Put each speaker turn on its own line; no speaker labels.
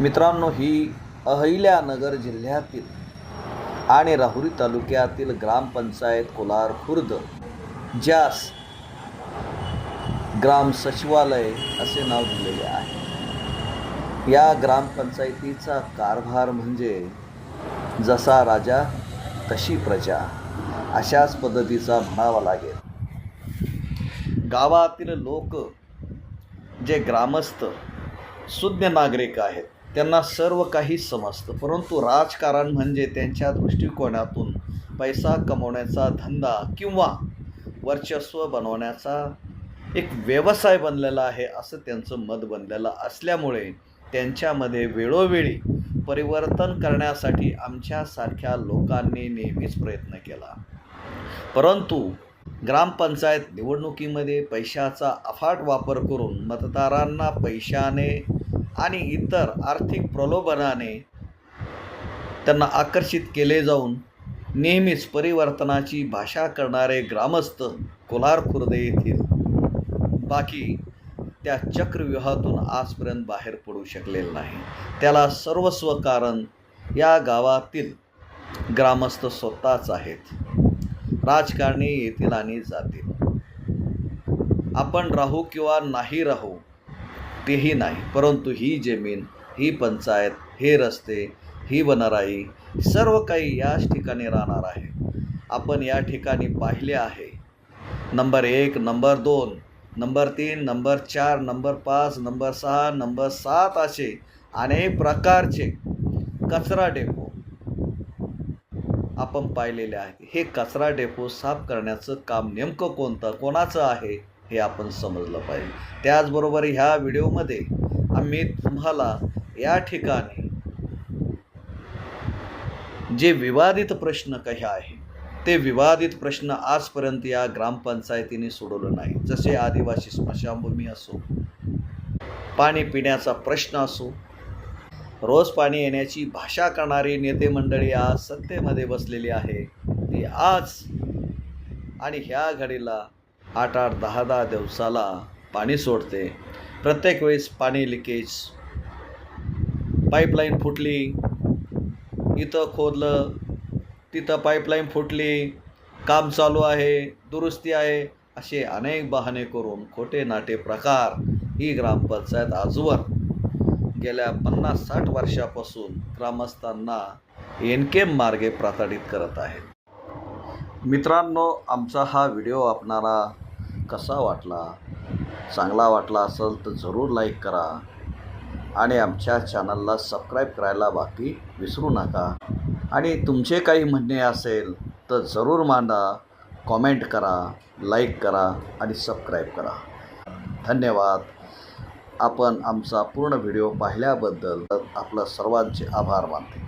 मित्रांनो ही अहिल्यानगर जिल्ह्यातील आणि राहुरी तालुक्यातील ग्रामपंचायत कोलार खुर्द ज्यास ग्राम सचिवालय असे नाव दिलेले आहे. या ग्रामपंचायतीचा कारभार म्हणजे जसा राजा तशी प्रजा अशाच पद्धतीचा म्हणावा लागेल. गावातील लोक जे ग्रामस्थ सुज्ञ नागरिक आहेत त्यांना सर्व काही समजतं. परंतु राजकारण म्हणजे त्यांच्या दृष्टिकोनातून पैसा कमवण्याचा धंदा किंवा वर्चस्व बनवण्याचा एक व्यवसाय बनलेला आहे असं त्यांचं मत बनलेलं असल्यामुळे त्यांच्यामध्ये वेळोवेळी परिवर्तन करण्यासाठी आमच्यासारख्या लोकांनी नेहमीच प्रयत्न केला. परंतु ग्रामपंचायत निवडणुकीमध्ये पैशाचा अफाट वापर करून मतदारांना पैशाने आणि इतर आर्थिक प्रलोभनाने त्यांना आकर्षित केले जाऊन नेहमीच परिवर्तनाची भाषा करणारे ग्रामस्थ कोलार खुर्दे येथील बाकी त्या चक्रव्यूहातून आजपर्यंत बाहेर पडू शकलेलं नाही. त्याला सर्वस्व कारण या गावातील ग्रामस्थ स्वतःच आहेत. राजकारणी येतील आणि जातील. आपण राहू किंवा नाही राहू तेही नाही परंतु ही जमीन ही पंचायत हे रस्ते ही वनराई सर्व काही याच ठिकाणी राहणार आहे. आपण या ठिकाणी पाहिले आहे. नंबर एक नंबर दोन नंबर तीन नंबर चार नंबर पाच नंबर सहा नंबर सात असे अनेक प्रकारचे कचरा डेपो आपण पाहिलेले आहे हे कचरा डेपो साफ करण्याचं काम नेमकं कोणतं कोणाचं आहे? हे आपण समजलं पाहिजे. त्याचबरोबर ह्या व्हिडिओमध्ये आम्ही तुम्हाला या ठिकाणी जे विवादित प्रश्न काही आहे ते विवादित प्रश्न आजपर्यंत या ग्रामपंचायतीने सोडवलं नाही. जसे आदिवासी स्मशानभूमी असो पाणी पिण्याचा प्रश्न असो रोज पाणी येण्याची भाषा करणारी नेते मंडळी आज सत्तेमध्ये बसलेली आहे ती आज आणि ह्या घडीला आठ आठ दहा दहा दिवसाला पाणी सोडते. प्रत्येक वेळेस पाणी लिकेज पाईपलाईन फुटली इथं खोदलं तिथं पाईपलाईन फुटली काम चालू आहे दुरुस्ती आहे असे अनेक बहाणे करून खोटे नाटे प्रकार ही ग्रामपंचायत आजवर गेल्या पन्नास साठ वर्षापासून ग्रामस्थांना एनकेम मार्गे प्रताडित करत आहेत. मित्रांनो आमचा हा व्हिडिओ आपणारा कसा वाटला? चांगला वाटला असेल तर जरूर लाईक करा. आणि आमच्या चॅनलला सबस्क्राईब करायला बाकी विसरू नका. आणि तुमचे काही म्हणणे असेल तर जरूर मांडा. कॉमेंट करा लाईक करा आणि सबस्क्राईब करा. धन्यवाद. आपण आमचा पूर्ण व्हिडिओ पाहिल्याबद्दल आपलं सर्वांचे आभार मानते.